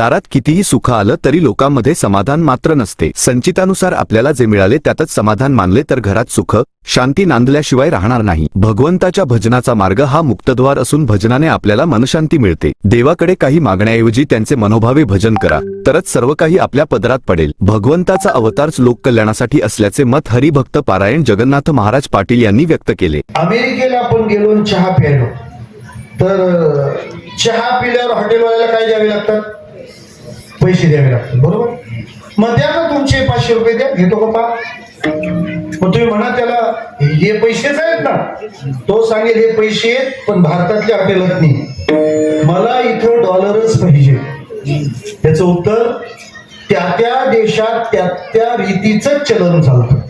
दारात कितीही सुख आलं तरी लोकांमध्ये समाधान मात्र नसते. संचितानुसार आपल्याला जे मिळाले त्यातच समाधान मानले तर घरात सुख शांती नांदल्याशिवाय राहणार नाही. भगवंताच्या भजनाचा मार्ग हा मुक्तद्वार असून भजनाने आपल्याला मनशांती मिळते. देवाकडे काही मागण्याऐवजी त्यांचे मनोभावे भजन करा. तरच सर्व काही आपल्या पदरात पडेल. भगवंताचा अवतारच लोककल्याणासाठी असल्याचे मत हरिभक्त पारायण जगन्नाथ महाराज पाटील यांनी व्यक्त केले. अमेरिकेला आपण गेलो चहा प्यायलो. तर चहा पिल्यावर हॉटेलवाल्याला काय द्यावे लागतात? पैसे द्यावे लागतात बरोबर? मग द्या ना तुमचे पाचशे रुपये द्या. घेतो का पा? मग तुम्ही म्हणा त्याला हे पैसेच आहेत ना. तो सांगेल हे पैसे आहेत पण भारतातल्या हॉटेलात नाही मला इथं डॉलरच पाहिजे. त्याचं उत्तर त्या त्या देशात त्या त्या रीतीच चलन चालतं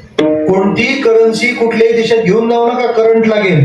कोणतीही करन्सी कुठल्याही देशात घेऊन जाऊ नका करंट लागेल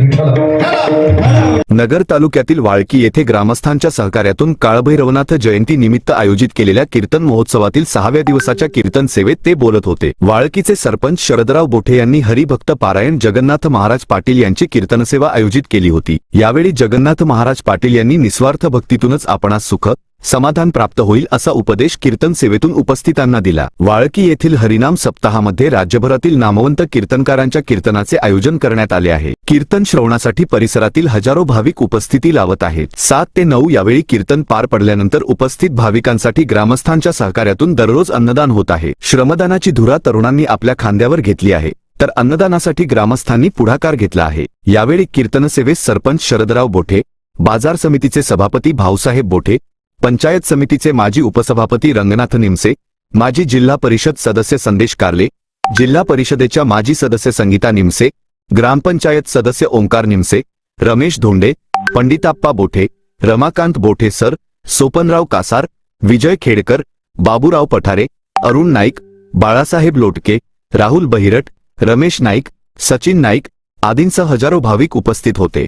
नगर तालुक्यातील वाळकी येथे ग्रामस्थांच्या सहकार्यातून काळभैरवनाथ जयंती निमित्त आयोजित केलेल्या कीर्तन महोत्सवातील सहाव्या दिवसाच्या कीर्तन सेवेत ते बोलत होते. वाळकीचे सरपंच शरदराव बोठे यांनी हरिभक्त पारायण जगन्नाथ महाराज पाटील यांची कीर्तन सेवा आयोजित केली होती. यावेळी जगन्नाथ महाराज पाटील यांनी निस्वार्थ भक्तीतूनच आपणास सुख समाधान प्राप्त होईल असा उपदेश कीर्तन सेवेतून उपस्थितांना दिला. वाळकी येथील हरिनाम सप्ताहामध्ये राज्यभरातील नामवंत कीर्तनकारांच्या कीर्तनाचे आयोजन करण्यात आले आहे. कीर्तन श्रवणासाठी परिसरातील हजारो भाविक उपस्थिती लावत आहेत. सात ते नऊ यावेळी कीर्तन पार पडल्यानंतर उपस्थित भाविकांसाठी ग्रामस्थांच्या सहकार्यातून दररोज अन्नदान होत आहे. श्रमदानाची धुरा तरुणांनी आपल्या खांद्यावर घेतली आहे तर अन्नदानासाठी ग्रामस्थांनी पुढाकार घेतला आहे. यावेळी कीर्तनसेवेस सरपंच शरदराव बोठे बाजार समितीचे सभापती भाऊसाहेब बोठे पंचायत समितीचे माजी उपसभापती रंगनाथ निमसे माजी जिल्हा परिषद सदस्य संदेश कारले जिल्हा परिषदेच्या माजी सदस्य संगीता निमसे ग्रामपंचायत सदस्य ओंकार निमसे रमेश धोंडे पंडिताप्पा बोठे रमाकांत बोठे सर सोपनराव कासार विजय खेडकर बाबूराव पठारे अरुण नाईक बाळासाहेब लोटके राहुल बहिरट रमेश नाईक सचिन नाईक आदींसह हजारो भाविक उपस्थित होते.